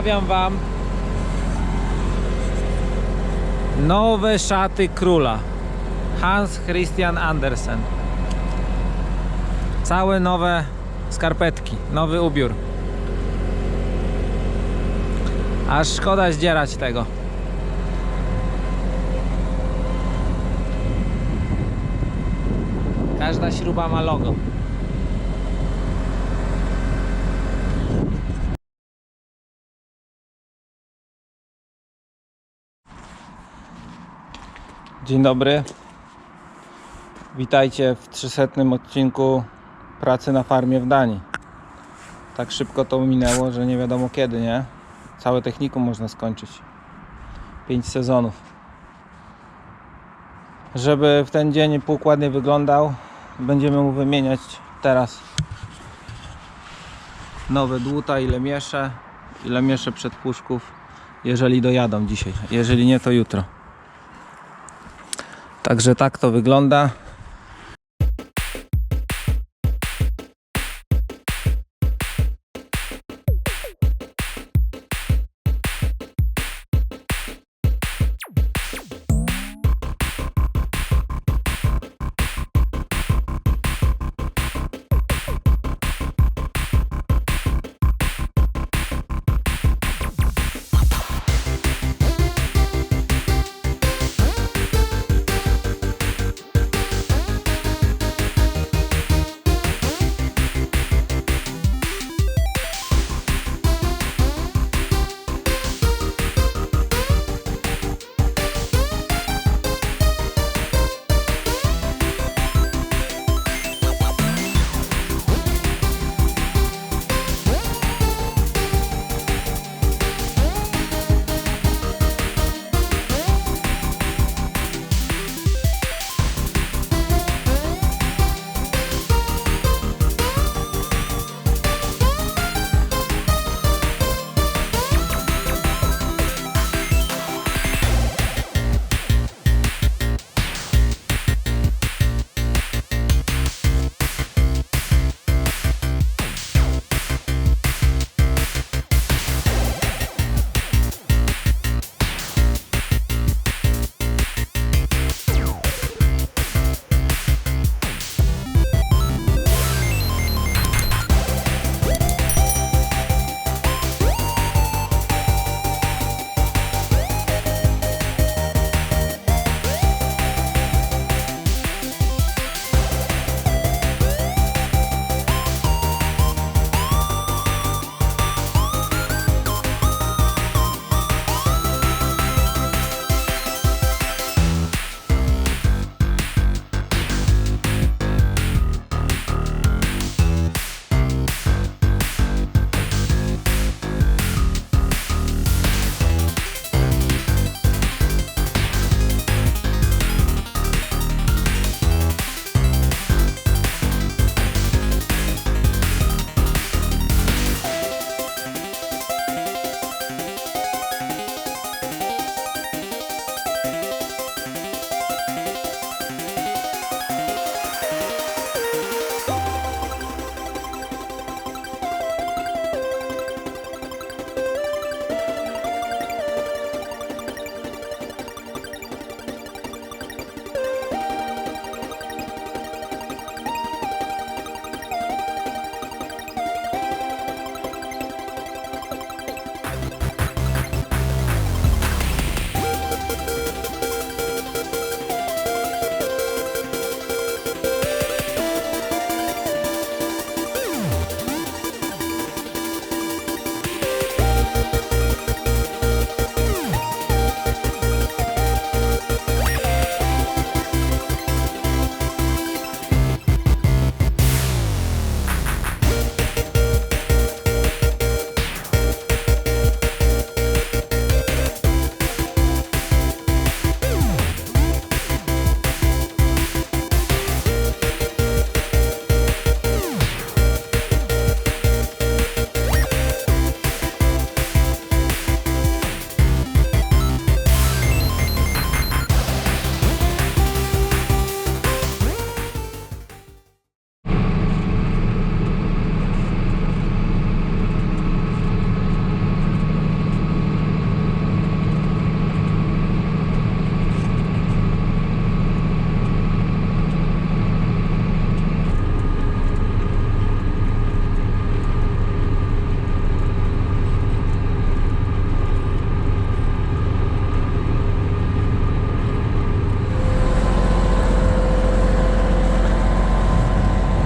przedstawiam Wam nowe szaty króla. Hans Christian Andersen. Całe nowe skarpetki, nowy ubiór. Aż szkoda zdzierać tego. Każda śruba ma logo. Dzień dobry. Witajcie w 300 odcinku pracy na farmie w Danii. Tak szybko to minęło, że nie wiadomo kiedy, nie? Całe technikum można skończyć. 5 sezonów. Żeby w ten dzień pług ładnie wyglądał, będziemy mu wymieniać teraz nowe dłuta, ile mieszę, ile mieszę przedpuszków, jeżeli dojadą dzisiaj. Jeżeli nie, to jutro. Także tak to wygląda.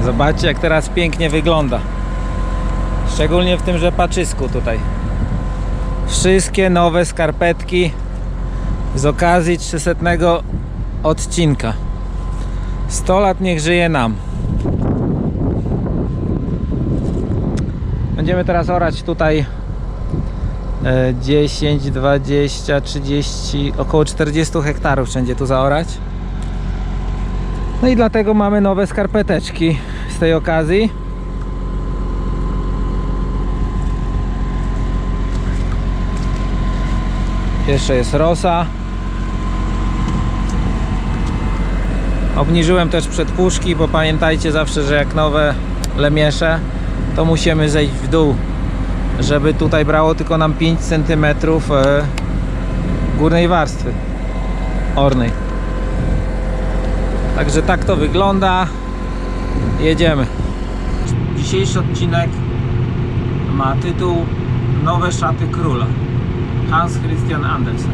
Zobaczcie jak teraz pięknie wygląda. Szczególnie w tym rzepaczysku tutaj. Wszystkie nowe skarpetki z okazji 300 odcinka. 100 lat niech żyje nam. Będziemy teraz orać tutaj e, 10, 20, 30, około 40 hektarów wszędzie tu zaorać. No i dlatego mamy nowe skarpeteczki z tej okazji. Jeszcze jest rosa. Obniżyłem też przedpuszki, bo pamiętajcie zawsze, że jak nowe lemiesze, to musimy zejść w dół, żeby tutaj brało tylko nam 5 cm górnej warstwy ornej. Także tak to wygląda. Jedziemy. Dzisiejszy odcinek ma tytuł Nowe szaty króla. Hans Christian Andersen.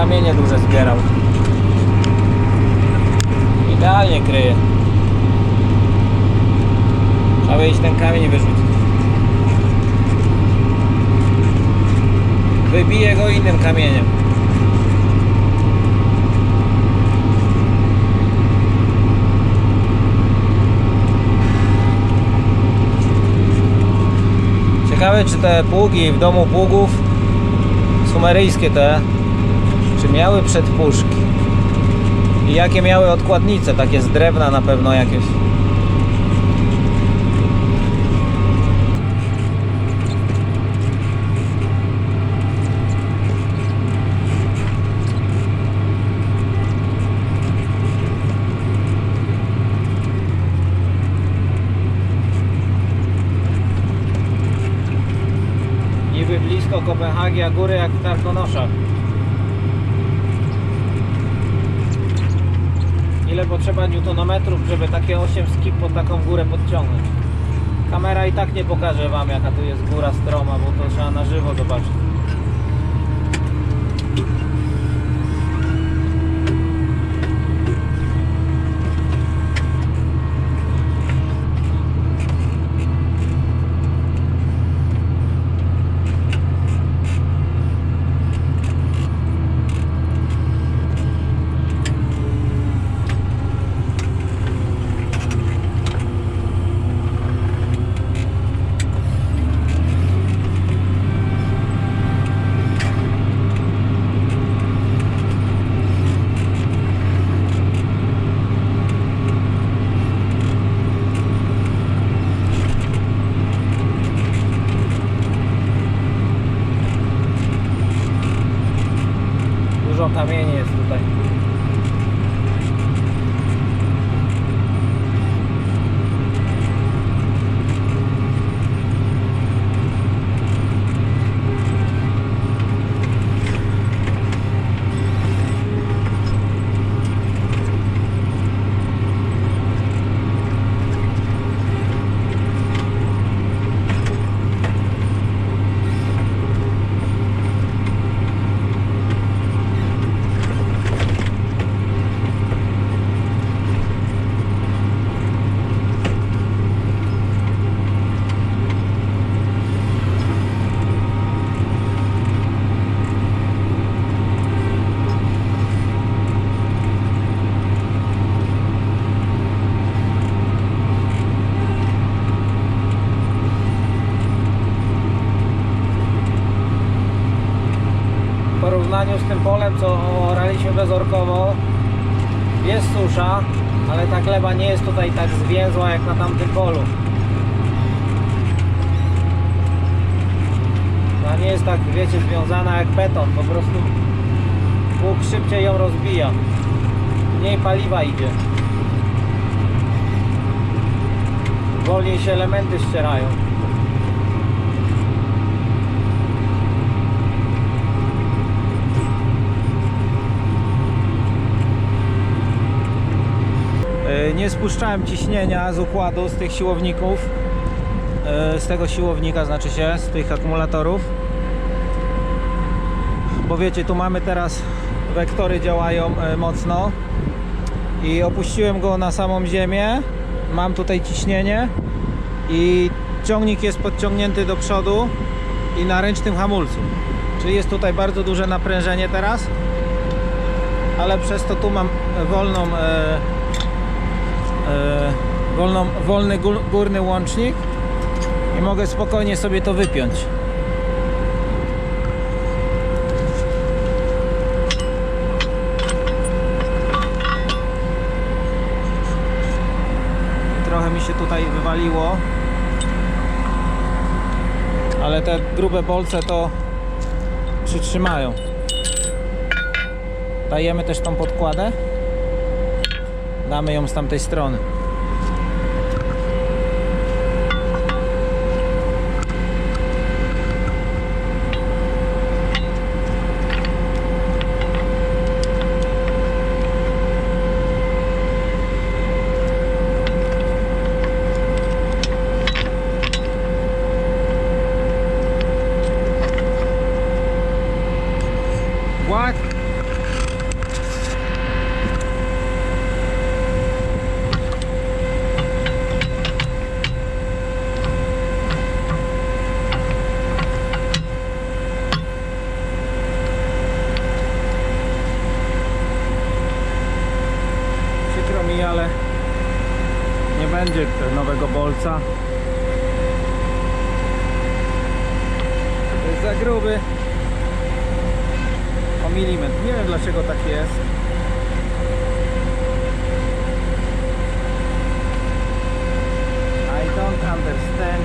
Kamienie duże zbierał. Idealnie kryje. Trzeba iść ten kamień wyrzucić. Wybiję go innym kamieniem. Ciekawe czy te pługi w domu pługów sumeryjskie te, czy miały przedpuszki i jakie miały odkładnice, takie z drewna na pewno jakieś. Blisko Kopenhagi, a góry jak w Tarkonoszach. Ile potrzeba newtonometrów, żeby takie 8 skip pod taką górę podciągnąć? Kamera i tak nie pokaże Wam jaka tu jest góra stroma, bo to trzeba na żywo zobaczyć. Dużo kamieni jest tutaj. Jest tak, wiecie, związana jak beton, po prostu łuk szybciej ją rozbija. Mniej paliwa idzie. Wolniej się elementy ścierają. E, Nie spuszczałem ciśnienia z układu, z tych siłowników. E, Z tego siłownika znaczy się, z tych akumulatorów. Bo wiecie, tu mamy teraz wektory działają e, mocno i opuściłem go na samą ziemię. Mam tutaj ciśnienie i ciągnik jest podciągnięty do przodu i na ręcznym hamulcu. Czyli jest tutaj bardzo duże naprężenie teraz, ale przez to tu mam wolną, e, e, wolną wolny gór- górny łącznik i mogę spokojnie sobie to wypiąć. Mi się tutaj wywaliło. Ale te grube bolce to przytrzymają. Dajemy też tą podkładę. Damy ją z tamtej strony. What? Przykro mi, ale nie będzie nowego bolca. To jest za gruby o milimetr. Nie wiem dlaczego tak jest. I don't understand.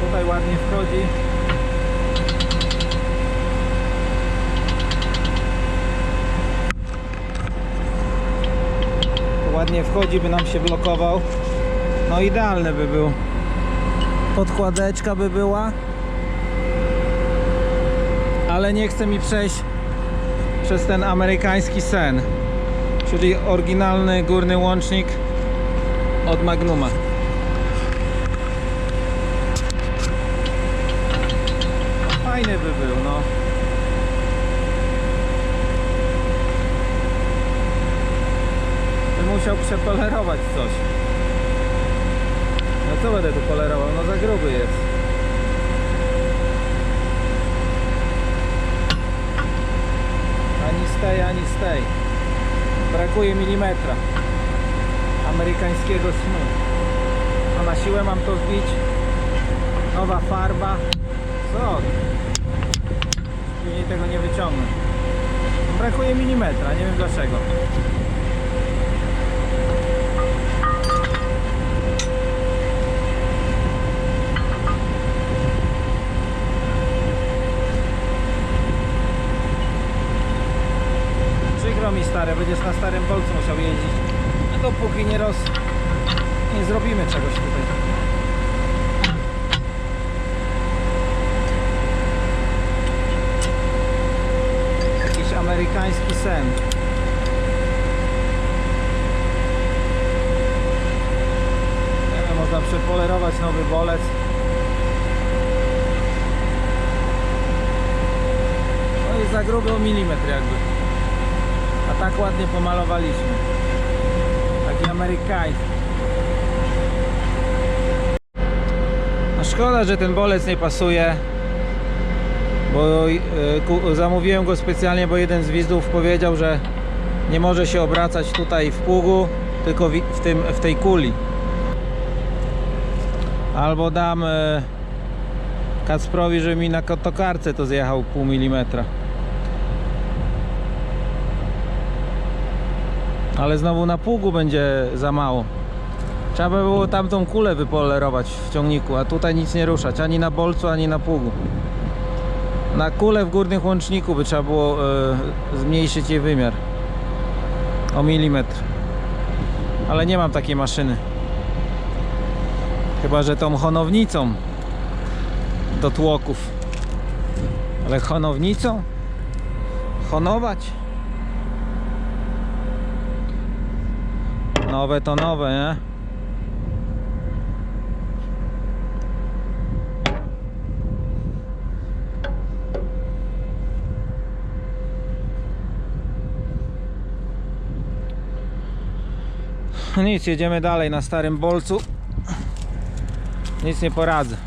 Tutaj ładnie wchodzi. Ładnie wchodzi, by nam się blokował. No idealny by był. Podkładeczka by była ale nie chce mi przejść przez ten amerykański sen, czyli oryginalny górny łącznik od Magnuma. Fajny by był, no. Musiał przepolerować coś. Co będę tu polerował? No za gruby jest. Ani z tej, ani z tej. Brakuje milimetra amerykańskiego snu. A na siłę mam to wbić. Nowa farba. Co? Później tego nie wyciągnę. Brakuje milimetra, nie wiem dlaczego. Przykro mi stare, będziesz na starym bolcu musiał jeździć. A dopóki nie roz... nie zrobimy czegoś tutaj. Jakiś amerykański sen. Nie wiem, można przepolerować nowy bolec. No i za gruby o milimetr jakby. Tak ładnie pomalowaliśmy. Taki amerykański. No szkoda, że ten bolec nie pasuje. Bo ku- zamówiłem go specjalnie, bo jeden z widzów powiedział, że nie może się obracać tutaj w pługu, tylko w, tym, w tej kuli. Albo dam e, Kacprowi, że mi na kotokarce to zjechał pół milimetra. Ale znowu na pługu będzie za mało. Trzeba by było tamtą kulę wypolerować w ciągniku, a tutaj nic nie ruszać, ani na bolcu, ani na pługu. Na kulę w górnym łączniku by trzeba było e, zmniejszyć jej wymiar o milimetr. Ale nie mam takiej maszyny. Chyba, że tą honownicą do tłoków. Ale honownicą? Honować? Nowe to nowe, nie? Nic, jedziemy dalej na starym bolcu. Nic nie poradzę.